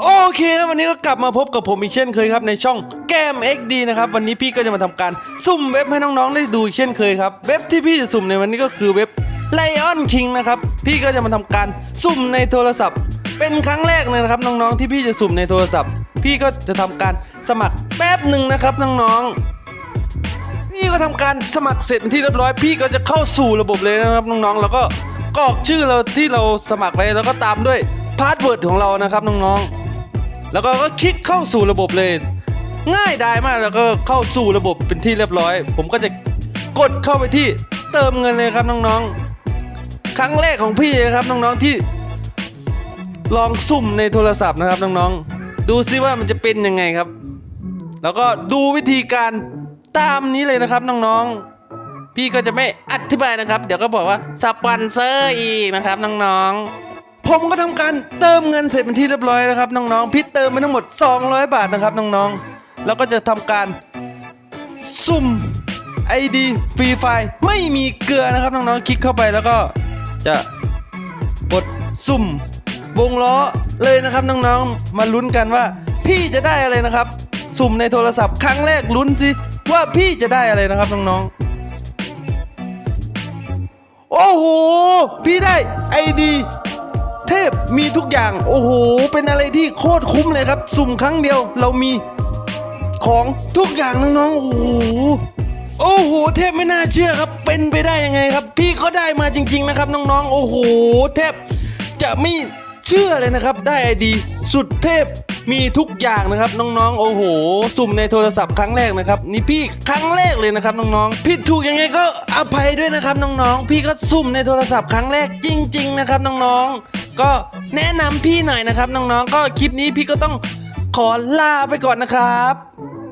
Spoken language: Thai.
โอเคครับวันนี้ก็กลับมาพบกับผมอีกเช่นเคยครับในช่องแกม XD นะครับวันนี้พี่ก็จะมาทำการสุ่มเว็บให้น้องๆได้ดูอีกเช่นเคยครับเว็บที่พี่จะสุ่มในวันนี้ก็คือเว็บ Lion King นะครับพี่ก็จะมาทำการสุ่มในโทรศัพท์ เป็นครั้งแรกเลยนะครับน้องๆที่พี่จะสุ่มในโทรศัพท์ พี่ก็จะทำการสมัครแป๊บหนึ่งนะครับน้องๆพี่ก็ทำการสมัครเสร็จที่เรียบร้อย พี่ก็จะเข้าสู่ระบบเลยนะครับน้องๆ แล้วก็กรอกชื่อเราที่เราสมัครไปแล้วก็ตามด้วยพาสเวิร์ดของเรานะครับน้องๆ แล้วก็ก็คลิกเข้าสู่ระบบเลย ง่ายดายมากแล้วก็เข้าสู่ระบบเป็นที่เรียบร้อย ผมก็จะกดเข้าไปที่เติมเงินเลยครับน้องๆ ครั้งแรกของพี่นะครับน้องๆที่ ลองสุ่มในโทรศัพท์นะครับน้องๆ ดูซิว่ามันจะเป็นยังไงครับ แล้วก็ดูวิธีการตามนี้เลยนะครับน้องๆพี่ก็จะไม่อธิบายนะครับ เดี๋ยวก็บอกว่าสปอนเซอร์อีกนะครับน้องๆ ผมก็ทำการเติมเงินเสร็จเป็นที่เรียบร้อยนะครับน้องๆพี่เติมไปทั้งหมด 200 บาทนะครับน้องๆแล้วก็จะทำการซุ่ม ID ฟรีไฟล์ไม่มีเกลือนะครับน้องๆคลิกเข้าไปแล้วก็จะกดซุ่มวงล้อเลยนะครับน้องๆมาลุ้นกันว่า พี่จะได้อะไรนะครับ สุ่มในโทรศัพท์ครั้งแรกลุ้นสิว่าพี่จะได้อะไรนะครับน้องๆโอ้โห พี่ได้ไอดี เทพมีทุกอย่างโอ้โห เป็นอะไรที่โคตรคุ้มเลยครับ สุ่มครั้งเดียวเรามีของทุกอย่างน้องๆโอ้โหโอ้โหเทพไม่น่าเชื่อครับ เป็นไปได้ยังไงครับ พี่ก็ได้มาจริง ๆ นะครับ น้องๆ โอ้โหเทพจะไม่เชื่อเลยนะครับ ได้ไอดี สุดเทพมีทุกอย่างนะครับ น้องๆ โอ้โห สุ่มในโทรศัพท์ครั้งแรกนะครับ นี่พี่ครั้งแรกเลยนะครับ น้องๆผิดถูกยังไงก็อภัยด้วยนะครับ น้องๆ พี่ก็สุ่มในโทรศัพท์ครั้งแรกจริง ๆ นะครับ น้องๆ ก็แนะนำพี่หน่อยนะครับน้องๆก็คลิปนี้พี่ก็ต้องขอลาไปก่อนนะครับ